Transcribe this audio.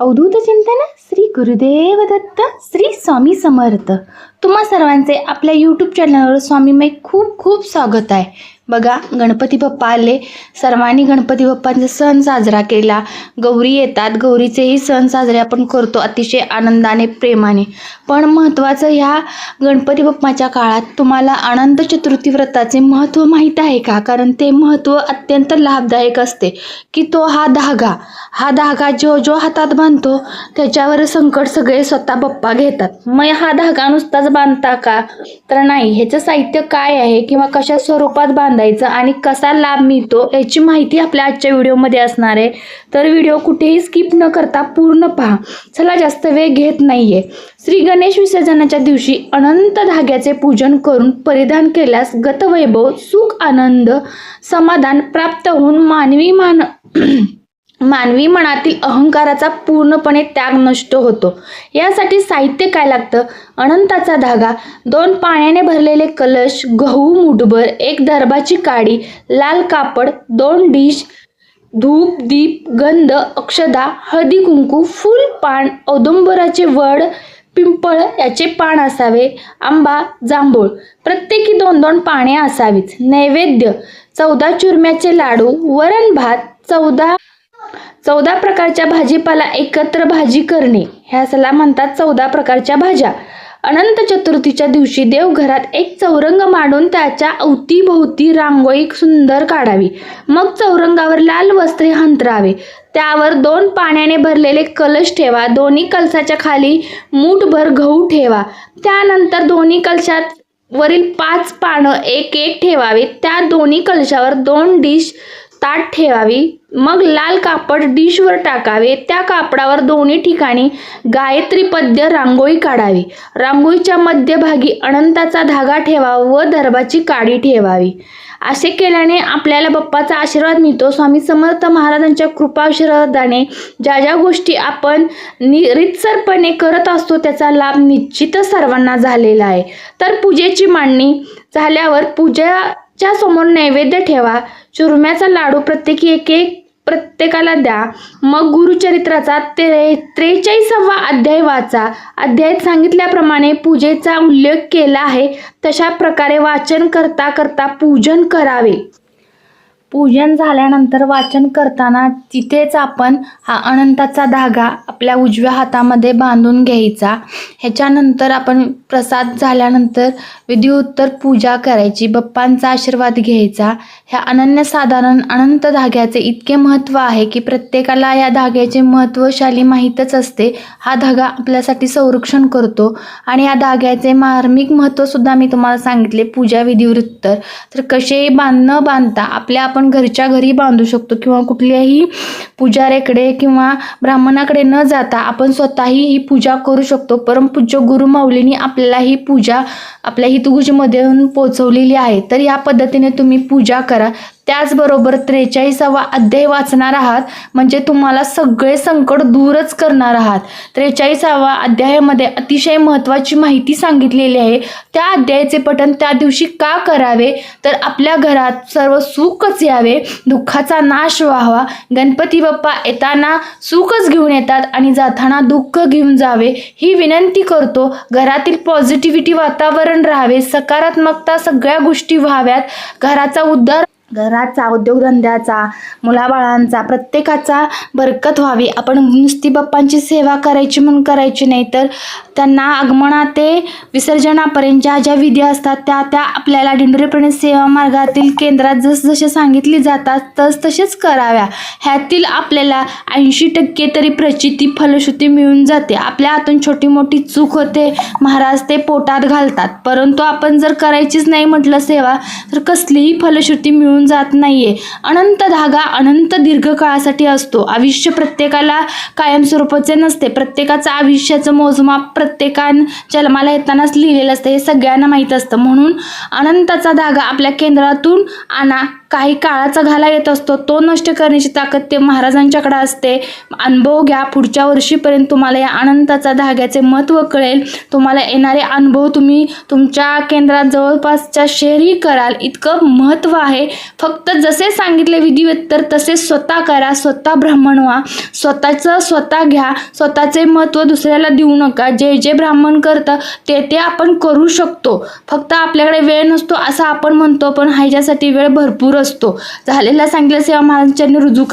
अवधूत चिंतन श्री गुरुदेव दत्त श्री स्वामी समर्थ. तुम्हा सर्वांचे आपल्या यूट्यूब चॅनलवर स्वामीमय खूप खूप स्वागत आहे. बघा गणपती बाप्पा आले. सर्वांनी गणपती बाप्पांचा सण साजरा केला. गौरी येतात. गौरीचेही सण साजरे आपण करतो अतिशय आनंदाने प्रेमाने. पण महत्त्वाचं ह्या गणपती बाप्पाच्या काळात तुम्हाला अनंत चतुर्थी व्रताचे महत्त्व माहीत आहे का? कारण ते महत्त्व अत्यंत लाभदायक असते की तो हा धागा हा धागा जो जो हातात बांधतो त्याच्यावर संकट सगळे स्वतः बाप्पा घेतात. मग हा धागा नुसताच बांधता का? तर नाही. ह्याचं साहित्य काय आहे किंवा कशा स्वरूपात बांधायचं आणि कसा लाभ मिळतो याची माहिती आपल्या आजच्या व्हिडिओमध्ये असणार आहे. तर व्हिडिओ कुठेही स्किप न करता पूर्ण पहा. चला जास्त वेळ घेत नाहीये. श्री गणेश विसर्जनाच्या दिवशी अनंत धाग्याचे पूजन करून परिधान केल्यास गतवैभव सुख आनंद समाधान प्राप्त होऊन मानवी मान मानवी मनातील अहंकाराचा पूर्णपणे त्याग नष्ट होतो. यासाठी साहित्य काय लागतं? अनंताचा धागा दोन पाण्याने भरलेले कलश गहू मुठभर एक दरबाची काडी लाल कापड दोन डिश धूप दीप गंध अक्षदा हळदी कुंकू फूल पान औदुंबराचे वड पिंपळ याचे पान असावे आंबा जांभूळ. प्रत्येकी दोन दोन पाने असावीच नैवेद्य चौदा चुरम्याचे लाडू वरण भात चौदा चौदा प्रकारच्या भाजीपाला एकत्र भाजी करणे. ह्याला म्हणतात चौदा प्रकारच्या भाज्या. अनंत चतुर्थीच्या दिवशी देवघरात एक चौरंग मांडून त्याच्या अवतीभोवती रांगोळी सुंदर काढावी. मग चौरंगावर लाल वस्त्रे हंतरावे. त्यावर दोन पाण्याने भरलेले कलश ठेवा. दोन्ही कलशाच्या खाली मूठभर गहू ठेवा. त्यानंतर दोन्ही कलशात वरील पाच पानं एक एक ठेवावे त्या दोन्ही कलशावर दोन डिश ताट ठेवावी. मग लाल कापड डिशवर टाकावे. त्या कापडावर दोन्ही ठिकाणी गायत्री पद्य रांगोळी काढावी. रांगोळीच्या मध्यभागी अनंताचा धागा ठेवावा व दर्भाची काडी ठेवावी. असे केल्याने आपल्याला बाप्पाचा आशीर्वाद मिळतो. स्वामी समर्थ महाराजांच्या कृपाशीर्वादाने ज्या ज्या गोष्टी आपण नि रितसरपणे करत असतो त्याचा लाभ निश्चितच सर्वांना झालेला आहे. तर पूजेची मांडणी झाल्यावर पूजाच्या समोर नैवेद्य ठेवा. चुरम्याचा लाडू प्रत्येकी एक एक प्रत्येकाला द्या. मग गुरुचरित्राचा त्रे त्रेचाळीसावा अध्याय वाचा. अध्यायात सांगितल्याप्रमाणे पूजेचा उल्लेख केला आहे. तशा प्रकारे वाचन करता करता पूजन करावे. पूजन झाल्यानंतर वाचन करताना तिथेच आपण हा अनंताचा धागा आपल्या उजव्या हातामध्ये बांधून घ्यायचा. ह्याच्यानंतर आपण प्रसाद झाल्यानंतर विधिउत्तर पूजा करायची. बप्पांचा आशीर्वाद घ्यायचा. ह्या अनन्यसाधारण अनंत धाग्याचे इतके महत्त्व आहे की प्रत्येकाला या धाग्याचे महत्त्वशाली माहीतच असते. हा धागा आपल्यासाठी संरक्षण करतो. आणि या धाग्याचे मार्मिक महत्त्वसुद्धा मी तुम्हाला सांगितले. पूजा विधिवृत्तर तर कसेही बांध न बांधता आपल्या आपण घरच्या घरी बांधू शकतो किंवा कुठल्याही पुजाऱ्याकडे किंवा ब्राह्मणाकडे न जाता आपण स्वतःही ही पूजा करू शकतो. परमपूज्य गुरु माऊलींनी आपल्याला ही पूजा आपल्या हितगुजमधून पोचवलेली आहे. तर या पद्धतीने तुम्ही पूजा करा. त्याचबरोबर त्रेचाळीसावा अध्याय वाचणार आहात. म्हणजे तुम्हाला सगळे संकट दूरच करणार आहात. त्रेचाळीसावा अध्यायामध्ये अतिशय महत्त्वाची माहिती सांगितलेली आहे. त्या अध्यायाचे पठण त्या दिवशी का करावे? तर आपल्या घरात सर्व सुखच यावे. दुःखाचा नाश व्हावा. गणपती बाप्पा येताना सुखच घेऊन येतात आणि जाताना दुःख घेऊन जावे. ही विनंती करतो घरातील पॉझिटिव्हिटी वातावरण राहावे. सकारात्मकता सगळ्या गोष्टी व्हाव्यात. घराचा उद्धार घराचा उद्योगधंद्याचा मुलाबाळांचा प्रत्येकाचा बरकत व्हावी. आपण नुसती बाप्पांची सेवा करायची म्हणून करायची नाही तर त्यांना आगमना ते विसर्जनापर्यंत ज्या ज्या विधी असतात त्या त्या आपल्याला दिंडोरीप्रणित सेवा मार्गातील केंद्रात जस जसे सांगितली जातात तस तसेच कराव्या. ह्यातील आपल्याला ऐंशी टक्के तरी प्रचिती फलश्रुती मिळून जाते. आपल्या हातून छोटी मोठी चूक होते महाराज ते पोटात घालतात. परंतु आपण जर करायचीच नाही म्हटलं सेवा तर कसलीही फलश्रुती मिळून जात नाहीये. अनंत धागा अनंत दीर्घकाळासाठी असतो. आयुष्य प्रत्येकाला कायमस्वरूपाचे नसते. प्रत्येकाचं आयुष्याचं मोजमाप प्रत्येकान जन्माला येतानाच लिहिलेलं असतं. हे सगळ्यांना माहीत असतं. म्हणून अनंताचा धागा आपल्या केंद्रातून आणा. काही काळाचा घाला येत असतो तो नष्ट करण्याची ताकद ते महाराजांच्याकडे असते. अनुभव घ्या पुढच्या वर्षीपर्यंत तुम्हाला या अनंताचा धाग्याचे महत्त्व कळेल. तुम्हाला येणारे अनुभव तुम्ही तुमच्या केंद्रात जवळपासच्या शेअरही कराल. इतकं महत्त्व आहे. फक्त जसे सांगितले विधिवत तर तसे स्वतः करा स्वतः ब्राह्मण व्हा. स्वतःचं स्वतः घ्या. स्वतःचे महत्त्व दुसऱ्याला देऊ नका. जे जे ब्राह्मण करतं ते ते आपण करू शकतो. फक्त आपल्याकडे वेळ नसतो असं आपण म्हणतो पण ह्याच्यासाठी वेळ भरपूर असतो. झालेला सांगितल्या सेवा महाराजांनी रुजू कर